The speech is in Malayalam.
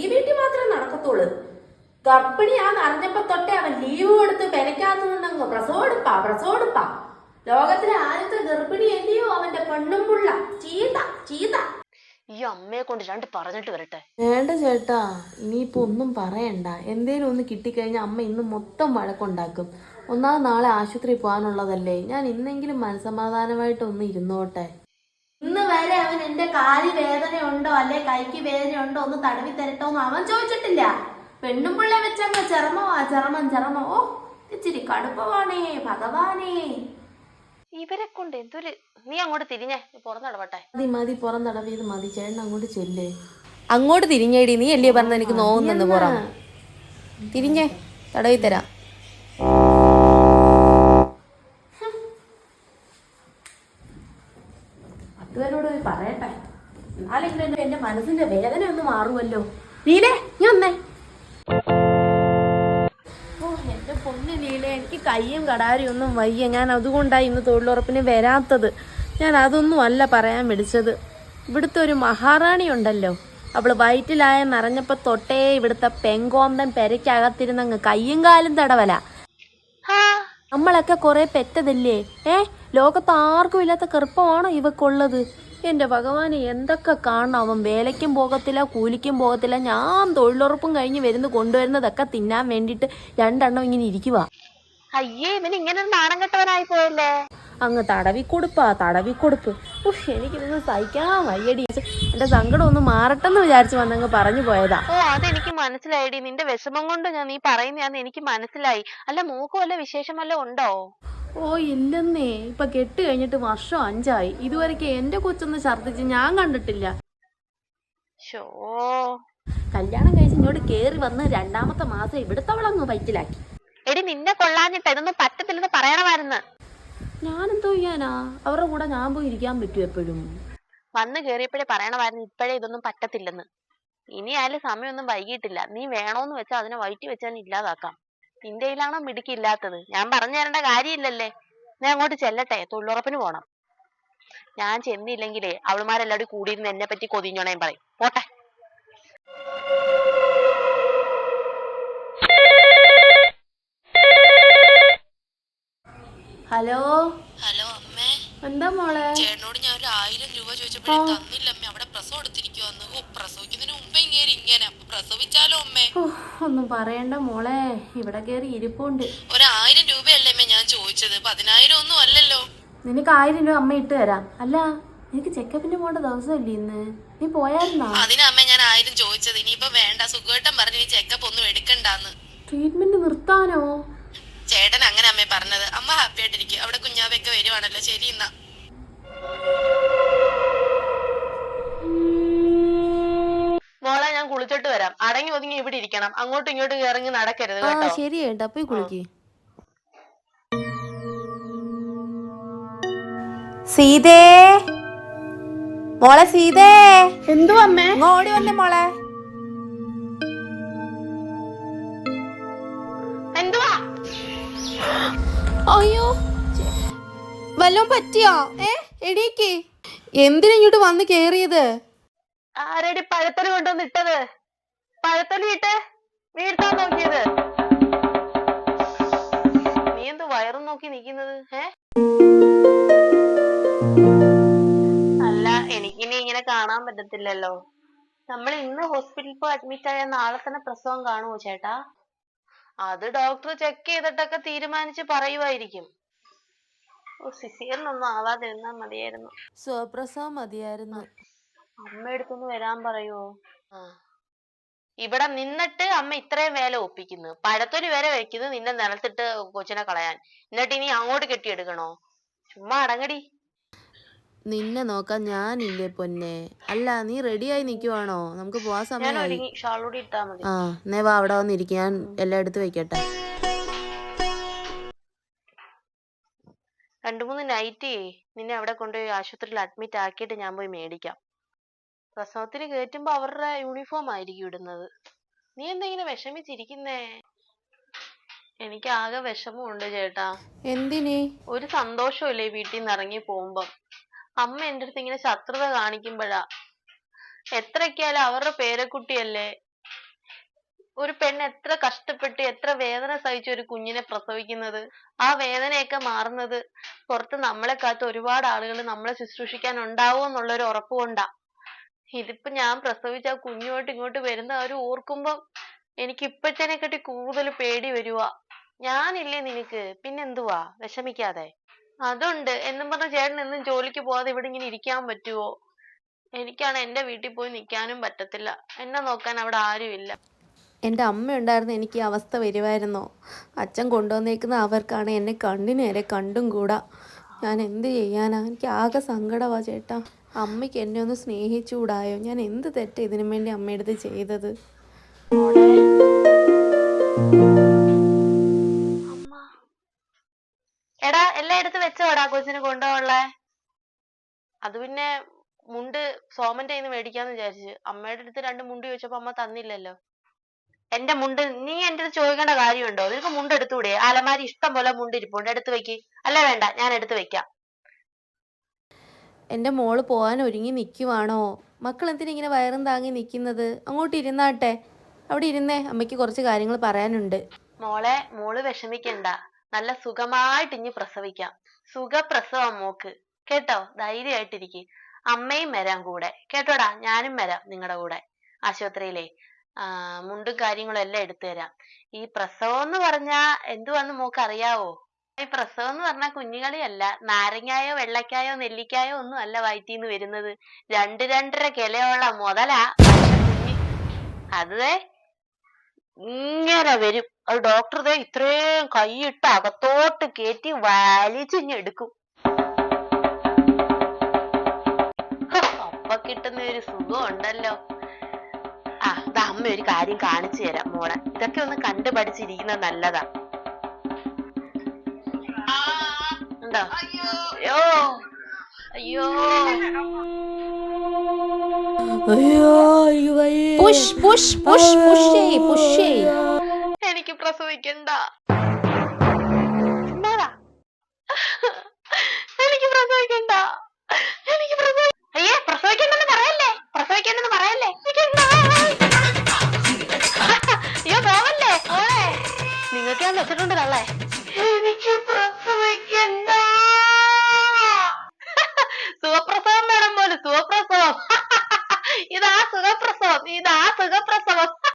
ഈ വീട്ടിൽ മാത്രമേ നടക്കത്തുള്ളൂ. ഗർഭിണിയാന്ന് അറിഞ്ഞപ്പോ തൊട്ടേ അവൻ ലീവ് കൊടുത്ത് പെരക്കാത്ത നിന്നങ്ങ് പ്രസവെടുപ്പാ പ്രസവെടുപ്പാ ലോകത്തിലെ ആദ്യത്തെ ഗർഭിണി എന്തിയോ അവന്റെ പെണ്ണും പുള്ള ചീത്ത ചീത്ത. ഈ അമ്മയെ കൊണ്ട് രണ്ട് പറഞ്ഞിട്ട് വരട്ടെ. വേണ്ട ചേട്ടാ ഇനിയിപ്പോ ഒന്നും പറയണ്ട. എന്തേലും ഒന്ന് കിട്ടിക്കഴിഞ്ഞാൽ അമ്മ ഇന്ന് മൊത്തം വഴക്കുണ്ടാക്കും. ഒന്നാമത് നാളെ ആശുപത്രി പോകാനുള്ളതല്ലേ. ഞാൻ ഇന്നെങ്കിലും മനസമാധാനമായിട്ട് ഒന്ന് ഇരുന്നോട്ടെ. ഇന്ന് വരെ അവൻ എന്റെ കാലി വേദനയുണ്ടോ അല്ലെ കൈക്ക് വേദനയുണ്ടോ ഒന്ന് തടവി തരട്ടോ അവൻ ചോദിച്ചിട്ടില്ല. പെണ്ണും പിള്ളെ വെച്ചങ്ങ് ആ ചെറമൻ ചെറമോ ഓ ഇച്ചിരി കടുപ്പമാണേ ഭഗവാനേ. ഇവരെ കൊണ്ട് എന്തൊരു നീ അങ്ങോട്ട് തിരിഞ്ഞേ പുറന്നടവട്ടെ മതി മതി പുറം ഇത് മതി. ചേട്ടൻ അങ്ങോട്ട് ചെല്ലേ. അങ്ങോട്ട് തിരിഞ്ഞേടി. നീ അല്ലേ പറഞ്ഞ എനിക്ക് നോവുന്നെന്ന് പുറം. തിരിഞ്ഞേ. തടവി തരാം. പോയി പറയട്ടെ. എന്നാലെങ്കിലും എന്റെ- എന്റെ മനസ്സിന്റെ വേദന ഒന്ന് മാറുമല്ലോ നീലേ നീ ഒന്നേ പൊന്ന് ലീല എനിക്ക് കയ്യും കടാരിയൊന്നും ഒന്നും വയ്യ. ഞാൻ അതുകൊണ്ടാണ് ഇന്ന് തൊഴിലുറപ്പിന് വരാത്തത്. ഞാൻ അതൊന്നും അല്ല പറയാൻ വിളിച്ചത്. ഇവിടുത്തെ ഒരു മഹാറാണി ഉണ്ടല്ലോ. അവൾ അവൾ നിറഞ്ഞപ്പോ തൊട്ടേ ഇവിടുത്തെ പെങ്കോന്തൻ പെരയ്ക്കകത്തിരുന്നങ്ങ് കയ്യും കാലും തടവല. നമ്മളൊക്കെ കൊറേ പെറ്റതല്ലേ? ഏ ലോകത്ത് ആർക്കും ഇല്ലാത്ത കറുപ്പമാണോ ഇവക്കുള്ളത്? എന്റെ ഭഗവാന് എന്തൊക്കെ കാണണം? അവൻ വേലയ്ക്കും പോകത്തില്ല കൂലിക്കും പോകത്തില്ല. ഞാൻ തൊഴിലുറപ്പും കഴിഞ്ഞ് വരുന്ന കൊണ്ടുവരുന്നതൊക്കെ തിന്നാൻ വേണ്ടിയിട്ട് രണ്ടെണ്ണം ഇങ്ങനെ ഇരിക്കുക അയ്യേ ഇവന് ഇങ്ങനെ നാണം കെട്ടവനായി പോയല്ലേ? അങ്ങ് തടവിക്കൊടുപ്പാ തടവിക്കൊടുപ്പ്. ഉഷ് എനിക്കിതൊന്ന് സഹിക്കാൻ വയ്യടി. എന്റെ സങ്കടം ഒന്ന് മാറട്ടെന്ന് വിചാരിച്ചു വന്നങ്ങ് പറഞ്ഞു പോയതാ. ഓ അതെനിക്ക് മനസ്സിലായിടി. നിന്റെ വിഷമം കൊണ്ട് ഞാൻ നീ പറയുന്നതാന്ന് എനിക്ക് മനസ്സിലായി. അല്ല മൂക്ക് വല്ല വിശേഷം വല്ല ഉണ്ടോ? ഓ ഇല്ലെന്നേ. ഇപ്പൊ കെട്ട് കഴിഞ്ഞിട്ട് വർഷം അഞ്ചായി. ഇതുവരെക്ക് എന്റെ കൊച്ചൊന്ന് ഛർദ്ദിച്ച് ഞാൻ കണ്ടിട്ടില്ല. ഷോ കല്യാണം കഴിച്ച് ഇങ്ങോട്ട് കേറി വന്ന് രണ്ടാമത്തെ മാസം ഇവിടുത്തെ അവളങ്ങ് വയറ്റിലാക്കി. എടി നിന്നെ കൊള്ളാഞ്ഞിട്ട് ഇതൊന്നും പറ്റത്തില്ലെന്ന് പറയണമായിരുന്നു ഞാനെന്തോ ചെയ്യാനാ? അവരുടെ കൂടെ ഞാൻ പോയി ഇരിക്കാൻ പറ്റും എപ്പോഴും? വന്ന് കേറിയപ്പോഴേ പറയണമായിരുന്നു ഇപ്പോഴേ ഇതൊന്നും പറ്റത്തില്ലെന്ന്. ഇനി ആയാലും സമയമൊന്നും വൈകിട്ടില്ല നീ വേണോന്ന് വെച്ചാൽ അതിനെ വയറ്റി വെച്ചാൽ ഇല്ലാതാക്കാം. നിന്റെ കയ്യിലാണോ മിടുക്കില്ലാത്തത് ഞാൻ പറഞ്ഞു തരേണ്ട കാര്യമില്ലല്ലേ? ഞാൻ അങ്ങോട്ട് ചെല്ലട്ടെ തൊഴിലുറപ്പിന് പോണം. ഞാൻ ചെന്നില്ലെങ്കിലേ അവളുമാരെല്ലാവരും കൂടിയിരുന്ന് എന്നെ പറ്റി കൊതിഞ്ഞോണേം പറയും. പോട്ടെ. ഹലോ? ഹലോ അമ്മേ. എന്താ മോളെ? ചേട്ടനോട് ഞാൻ ഒരു ആയിരം രൂപ ചോദിച്ചപ്പോഴേ തന്നില്ല അമ്മേ. അവിടെ പ്രസവം എടുത്തിരിക്കുവാന്ന് ഓ പ്രസവിക്കുന്നതിന് മുമ്പേ ഇങ്ങനെ ഇങ്ങനെ പ്രസവിച്ചാലോ ഉമ്മേ? ഒന്നും പറയണ്ട മോളെ. ഇവിടെ കേറി ഇരിപ്പുണ്ട്. ഒരു ആയിരം രൂപയല്ലേ അമ്മേ ഞാൻ ചോദിച്ചത്? പതിനായിരം ഒന്നും അല്ലല്ലോ. നിനക്ക് ആയിരം രൂപ അമ്മ ഇട്ട് തരാം. അല്ല നിനക്ക് ചെക്കപ്പിന് പോകേണ്ട ദിവസമല്ലേ ഇന്ന്? നീ പോയായിരുന്നോ? അതിനാ അമ്മേ ഞാൻ ആയിരം ചോദിച്ചത്. ഇനിയിപ്പോ വേണ്ട. സുഖേട്ടം പറഞ്ഞു നീ ചെക്കപ്പ് ഒന്നും എടുക്കണ്ടെന്ന്. ട്രീറ്റ്മെന്റ് നിർത്താനോ? ചേട്ടൻ അങ്ങനെ അമ്മേ പറഞ്ഞത്. അമ്മ ഹാപ്പി ആയിട്ടിരിക്കും അവിടെ കുഞ്ഞാവൊക്കെ വരുവാണല്ലോ. ശരി എന്നാ. കുളിച്ചിട്ട് വരാം. അടങ്ങി ഒതുങ്ങി ഇവിടെ ഇരിക്കണം. അങ്ങോട്ടും ഇങ്ങോട്ടും ഇറങ്ങി നടക്കരുത് ആ കേട്ടോ. ശരി ഏട്ടാ പോയി കുളിക്ക്. സീതേ? മോളെ സീതേ? എന്തോ അമ്മേ ഇങ്ങ് ഓടി വന്നേ മോളെ. എന്തുവാ? അയ്യോ. വല്ലതും പറ്റിയോ? ഏ എടീക്ക് എന്തിനാ ഇങ്ങോട്ട് വന്ന് കേറിയത്? ആരടി പഴത്തൊലി കൊണ്ടുവന്ന് ഇട്ടത്? പഴത്തൊലി ഇട്ട് വീഴ്ത്താൻ നോക്കിയത്? നീ എന്ത് വയറും നോക്കി നിക്കുന്നത് ഏ? അല്ല എനിക്കിനി ഇങ്ങനെ കാണാൻ പറ്റത്തില്ലല്ലോ. നമ്മൾ ഇന്ന് ഹോസ്പിറ്റലിൽ പോയി അഡ്മിറ്റ് ആയ നാളെ തന്നെ പ്രസവം കാണുമോ ചേട്ടാ? അത് ഡോക്ടർ ചെക്ക് ചെയ്തിട്ടൊക്കെ തീരുമാനിച്ച് പറയുമായിരിക്കും സിസിയറിനൊന്നും ആവാതിരുന്നാ മതിയായിരുന്നു. സ്വപ്രസവം മതിയായിരുന്നു. അമ്മ അടുത്തൊന്ന് വരാൻ പറയുവോ? ഇവിടെ നിന്നിട്ട് അമ്മ ഇത്രയും വേല ഒപ്പിക്കുന്നു. പഴത്തൊരു വരെ വെക്കുന്നു നിന്നെ നിലത്തിട്ട് കൊച്ചിനെ കളയാൻ. എന്നിട്ട് ഇനി അങ്ങോട്ട് കെട്ടിയെടുക്കണോ? ചുമ്മാ അടങ്ങടി. നിന്നെ നോക്കാൻ ഞാനില്ലേ പൊന്നെ. അല്ല നീ റെഡിയായി നിൽക്കുവാണോ നമുക്ക് പോവാൻ ഞാൻ സമയമായി. ഒരുങ്ങി. ഇട്ടാ മതി. ആ എന്നേ വാ അവിടെ വന്നിരിക്കും ഞാൻ എല്ലാം എടുത്ത് വെക്കട്ടെ. രണ്ടു മൂന്ന് നൈറ്റ് നിന്നെ അവിടെ കൊണ്ടുപോയി ആശുപത്രിയിൽ അഡ്മിറ്റ് ആക്കിയിട്ട് ഞാൻ പോയി മേടിക്കാം. പ്രസവത്തിന് കയറ്റുമ്പോ അവരുടെ യൂണിഫോം ആയിരിക്കും ഇടുന്നത്. നീ എന്താ ഇങ്ങനെ വിഷമിച്ചിരിക്കുന്നേ? എനിക്ക് ആകെ വിഷമമുണ്ട് ചേട്ടാ. എന്തിനേ? ഒരു സന്തോഷമില്ലേ വീട്ടിൽ നിന്ന് ഇറങ്ങി പോകുമ്പം? അമ്മ എന്റെ അടുത്ത് ഇങ്ങനെ ശത്രുത കാണിക്കുമ്പോഴാ. എത്രയൊക്കെയായാലും അവരുടെ പേരക്കുട്ടിയല്ലേ? ഒരു പെണ്ണ് എത്ര കഷ്ടപ്പെട്ട് എത്ര വേദന സഹിച്ച് ഒരു കുഞ്ഞിനെ പ്രസവിക്കുന്നത്? ആ വേദനയൊക്കെ മാറുന്നത് പുറത്ത് നമ്മളെ കാത്ത് ഒരുപാട് ആളുകൾ നമ്മളെ ശുശ്രൂഷിക്കാൻ ഉണ്ടാവും എന്നുള്ള ഒരു ഉറപ്പ് കൊണ്ടാ. ഇതിപ്പോ ഞാൻ പ്രസവിച്ച ആ കുഞ്ഞുമായിട്ട് ഇങ്ങോട്ട് വരുന്ന അവർ ഓർക്കുമ്പം എനിക്ക് ഇപ്പച്ചനെക്കാട്ടി കൂടുതൽ പേടി വരുവാ. ഞാനില്ലേ നിനക്ക്? പിന്നെന്തുവാ? വിഷമിക്കാതെ. അതുണ്ട്. എന്നും പറഞ്ഞ ചേട്ടൻ എന്നും ജോലിക്ക് പോവാതെ ഇവിടെ ഇങ്ങനെ ഇരിക്കാൻ പറ്റുവോ? എനിക്കാണ് എന്റെ വീട്ടിൽ പോയി നിൽക്കാനും പറ്റത്തില്ല. എന്നെ നോക്കാൻ അവിടെ ആരുമില്ല. എന്റെ അമ്മ ഉണ്ടായിരുന്നു എനിക്ക് ഈ അവസ്ഥ വരുമായിരുന്നോ അച്ഛൻ കൊണ്ടുവന്നേക്കുന്ന അവർക്കാണ് എന്നെ കണ്ണിനേരെ കണ്ടും കൂടാ. ഞാൻ എന്ത് ചെയ്യാനാ? എനിക്ക് ആകെ സങ്കടമാ ചേട്ടാ. അമ്മയ്ക്ക് എന്നെ ഒന്ന് സ്നേഹിച്ചുകൂടായോ? ഞാൻ എന്ത് തെറ്റ് ഇതിനു വേണ്ടി അമ്മയടുത്ത് ചെയ്തത്? എടാ എല്ലാം എടുത്ത് വെച്ചോടാ കൊച്ചിന് കൊണ്ടുപോകാനുള്ളേ. അത് പിന്നെ മുണ്ട് സോമന്റെ കയ്യിൽ നിന്ന് മേടിക്കാന്ന് വിചാരിച്ചു. അമ്മയുടെ അടുത്ത് രണ്ട് മുണ്ട് ചോദിച്ചപ്പോ അമ്മ തന്നില്ലല്ലോ. എന്റെ മുണ്ട് നീ എന്റെ അടുത്ത് ചോദിക്കേണ്ട കാര്യമുണ്ടോ? നിനക്ക് മുണ്ട് എടുത്തുകൂടെ അലമാരി ഇഷ്ടം പോലെ മുണ്ട് ഇരിപ്പുണ്ട്. എടുത്ത് വെക്ക്. അല്ല വേണ്ട ഞാൻ എടുത്ത് വെക്കാം. എന്റെ മോൾ പോകാൻ ഒരുങ്ങി നിൽക്കുവാണോ മക്കൾ എന്തിനാ ഇങ്ങനെ വയറും താങ്ങി നിൽക്കുന്നത് അങ്ങോട്ട് ഇരുന്നാട്ടെ. അവിടെ ഇരുന്നേ. അമ്മയ്ക്ക് കുറച്ച് കാര്യങ്ങൾ പറയാനുണ്ട്. മോളെ മോൾ വിഷമിക്കണ്ട. നല്ല സുഖമായിട്ട് ഇനി പ്രസവിക്കാം. സുഖപ്രസവം മോക്ക്. കേട്ടോ? ധൈര്യമായിട്ടിരിക്ക്. അമ്മയും വരാം കൂടെ. കേട്ടോടാ? ഞാനും വരാം നിങ്ങളുടെ കൂടെ. ആശുപത്രിയിലെ. മുണ്ടും കാര്യങ്ങളും എല്ലാം എടുത്തു തരാം. ഈ പ്രസവം എന്ന് പറഞ്ഞാ എന്തുവാന്ന് മോക്ക് അറിയാവോ? പ്രസവം എന്ന് പറഞ്ഞാൽ കുഞ്ഞുകളിയല്ല നാരങ്ങായോ വെള്ളക്കായോ നെല്ലിക്കായോ ഒന്നും അല്ല വയറ്റീന്ന് വരുന്നത്. രണ്ട് രണ്ടര കിലയുള്ള മുതലാ കുഞ്ഞ്. അത് ഇങ്ങനെ വരും. അത് ഡോക്ടർ ദേ ഇത്രയും കൈയിട്ട് അകത്തോട്ട് കയറ്റി വലിച്ചിഞ്ഞെടുക്കും അപ്പൊ കിട്ടുന്ന ഒരു സുഖം ഉണ്ടല്ലോ ആ അമ്മ ഒരു കാര്യം കാണിച്ചു തരാം മോളെ. ഇതൊക്കെ ഒന്ന് കണ്ടു പഠിച്ചിരിക്കുന്നത് നല്ലതാ. ഉണ്ടോ അയ്യോ. അയ്യോ. Push push push push push എനിക്ക് പ്രസവിക്കണ്ട. എന്താടാ? എനിക്ക് പ്രസവിക്കണ്ട. എനിക്ക് പ്രസവി അയ്യേ പ്രസവിക്കണ്ടെന്ന് പറയല്ലേ? പ്രസവിക്കണ്ടെന്ന് പറയല്ലേ. അയ്യോ പോവല്ലേ? പോളെ നിങ്ങൾക്ക് ഞാൻ വെച്ചിട്ടുണ്ട് തള്ളേ?